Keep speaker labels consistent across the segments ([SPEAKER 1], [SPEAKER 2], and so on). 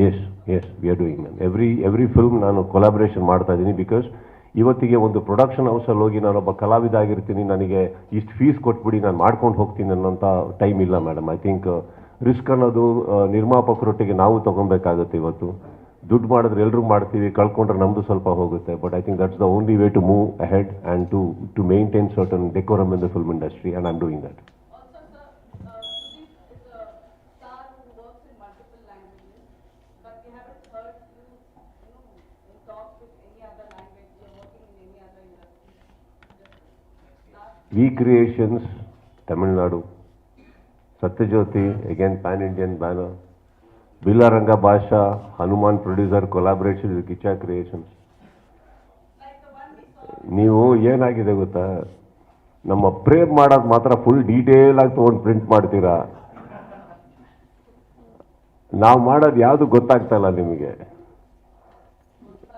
[SPEAKER 1] S S V R doing ma'am every every film ನಾನು collaboration ಮಾಡ್ತಾ ಇದ್ದೀನಿ because ಇವತ್ತಿಗೆ ಒಂದು ಪ್ರೊಡಕ್ಷನ್ ಹೌಸಲ್ಲಿ ಹೋಗಿ ನಾನೊಬ್ಬ ಕಲಾವಿದ ಆಗಿರ್ತೀನಿ. ನನಗೆ ಇಷ್ಟು ಫೀಸ್ ಕೊಟ್ಬಿಡಿ ನಾನು ಮಾಡ್ಕೊಂಡು ಹೋಗ್ತೀನಿ ಅನ್ನೋಂಥ ಟೈಮ್ ಇಲ್ಲ ಮೇಡಮ್ ಐ ಥಿಂಕ್ ರಿಸ್ಕ್ ಅನ್ನೋದು ಆ, ನಿರ್ಮಾಪಕರೊಟ್ಟಿಗೆ ನಾವು ತೊಗೊಬೇಕಾಗುತ್ತೆ ಇವತ್ತು. ದುಡ್ಡು ಮಾಡಿದ್ರೆ ಎಲ್ಲರೂ ಮಾಡ್ತೀವಿ ಕಳ್ಕೊಂಡ್ರೆ ನಮ್ಮದು ಸ್ವಲ್ಪ ಹೋಗುತ್ತೆ. But I think that's the only way to move ahead and to to maintain certain decorum in the film industry and am doing that V creations Tamil Nadu Sathyajyothi again pan Indian banner Billa Ranga Baasha Hanuman producer collaboration with Kichcha creations. ನೀವು ಏನಾಗಿದೆ ಗೊತ್ತಾ? ನಮ್ಮ ಪ್ರೇಮ್ ಮಾಡೋದು ಮಾತ್ರ full detail ಆಗಿ ತೊಗೊಂಡು print ಮಾಡ್ತೀರಾ? ನಾವು ಮಾಡೋದು ಯಾವುದು ಗೊತ್ತಾಗ್ತಾ ಇಲ್ಲ ನಿಮಗೆ.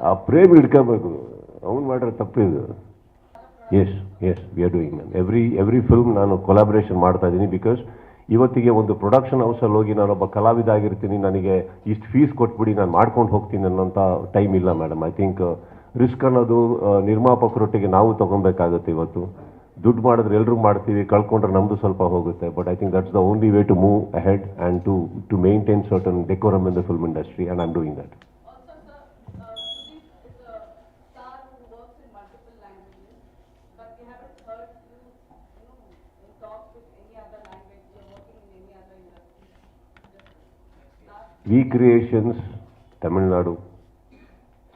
[SPEAKER 1] ಆ ಪ್ರೇಮ್ ಹಿಡ್ಕೋಬೇಕು. ಅವ್ನು ಮಾಡ್ರೆ ತಪ್ಪಿದು. S S V R doing ma'am every every film ನಾನು ಕೊಲಾಬ್ರೇಷನ್ ಮಾಡ್ತಾ ಇದ್ದೀನಿ ಬಿಕಾಸ್ ಇವತ್ತಿಗೆ ಒಂದು ಪ್ರೊಡಕ್ಷನ್ ಹೌಸಲ್ಲಿ ಹೋಗಿ ನಾನೊಬ್ಬ ಕಲಾವಿದ ಆಗಿರ್ತೀನಿ ನನಗೆ ಇಷ್ಟು ಫೀಸ್ ಕೊಟ್ಬಿಡಿ ನಾನು ಮಾಡ್ಕೊಂಡು ಹೋಗ್ತೀನಿ ಅನ್ನೋಂಥ ಟೈಮ್ ಇಲ್ಲ ಮೇಡಮ್ ಐ ಥಿಂಕ್ ರಿಸ್ಕ್ ಅನ್ನೋದು ಆ, ನಿರ್ಮಾಪಕರೊಟ್ಟಿಗೆ ನಾವು ತೊಗೊಬೇಕಾಗುತ್ತೆ ಇವತ್ತು. ದುಡ್ಡು ಮಾಡಿದ್ರೆ ಎಲ್ಲರೂ ಮಾಡ್ತೀವಿ ಕಳ್ಕೊಂಡ್ರೆ ನಮ್ಮದು ಸ್ವಲ್ಪ ಹೋಗುತ್ತೆ. But I think that's the only way to move ahead and to to maintain certain decorum in the film industry and am doing that V creations Tamil Nadu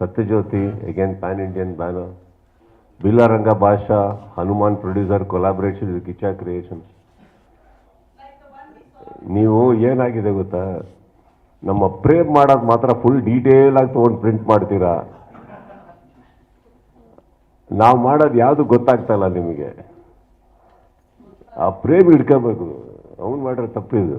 [SPEAKER 1] Sathyajyothi again pan Indian banner Billa Ranga Baasha Hanuman producer collaboration with Kichcha creations. ನೀವು ಏನಾಗಿದೆ ಗೊತ್ತಾ? ನಮ್ಮ ಪ್ರೇಮ್ ಮಾಡೋದು ಮಾತ್ರ full detail ಆಗಿ ತೊಗೊಂಡು print ಮಾಡ್ತೀರಾ? ನಾವು ಮಾಡೋದು ಯಾವುದು ಗೊತ್ತಾಗ್ತಾ ಇಲ್ಲ ನಿಮಗೆ. ಆ ಪ್ರೇಮ್ ಹಿಡ್ಕೋಬೇಕು. ಅವ್ನು ಮಾಡ್ರೆ ತಪ್ಪಿದು.